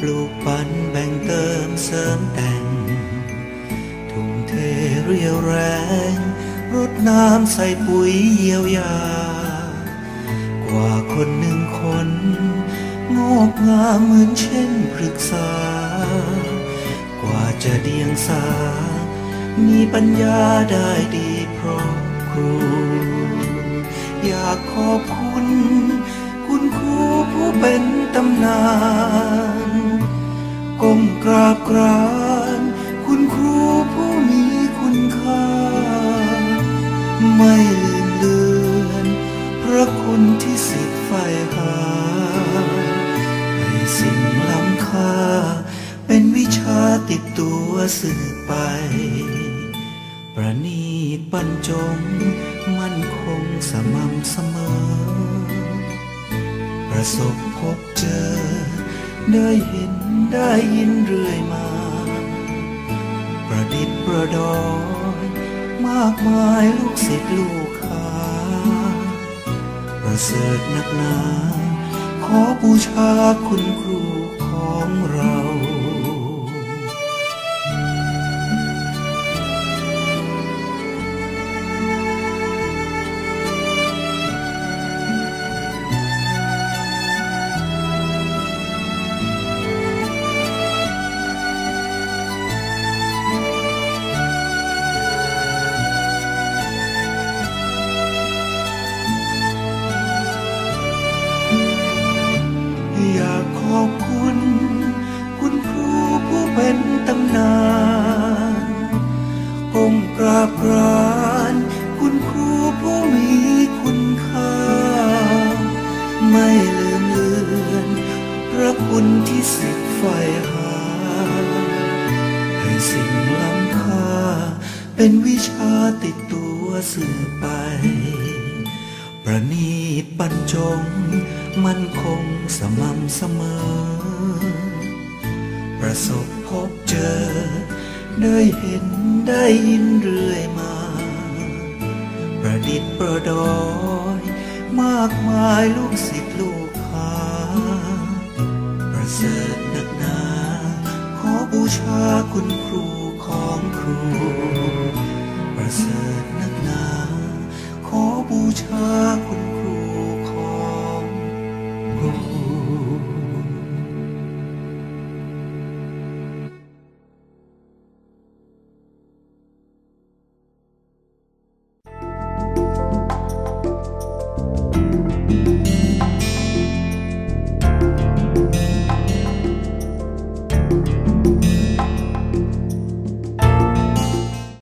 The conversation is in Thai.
ปลูกปันแบ่งเติมเสริมแต่ง ทุ่มเทเรียวแรง รดน้ำใส่ปุ๋ยเยียวยา กว่าคนหนึ่งคน งอกงามเหมือนเช่นพฤกษา กว่าจะเดียงสา มีปัญญาได้ดีเพราะครู อยากขอบคุณ คุณครูผู้เป็นตำนาน ไม่ลืมเลือนพระคุณที่สิทธิ์ใฝ่หาให้สิ่งล้ำค่า เป็นวิชาติดตัวสืบไป ประนีตบรรจง มั่นคงสม่ำเสมอ ประสบพบเจอ ได้เห็นได้ยินเรื่อยมา ประดิษฐ์ประดอย มากมายลูกศิษย์ลูกหาประเสริฐนักหนา ขอบูชาคุณครู เป็นตำนานก้มกราบกรานคุณครูผู้มีคุณค่า ไม่ลืมเลือนพระคุณที่สิทธิ์ใฝ่หา ให้สิ่งล้ำค่า เป็นวิชาติดตัวสื่อไป ประนีตบรรจง มันคงสม่ำเสมอ ประสบพบเจอ ได้เห็นได้ยินเรื่อยมา ประดิษฐ์ประดอย มากมายลูกศิษย์ลูกหาประเสริฐนักหนา ขอบูชาคุณครู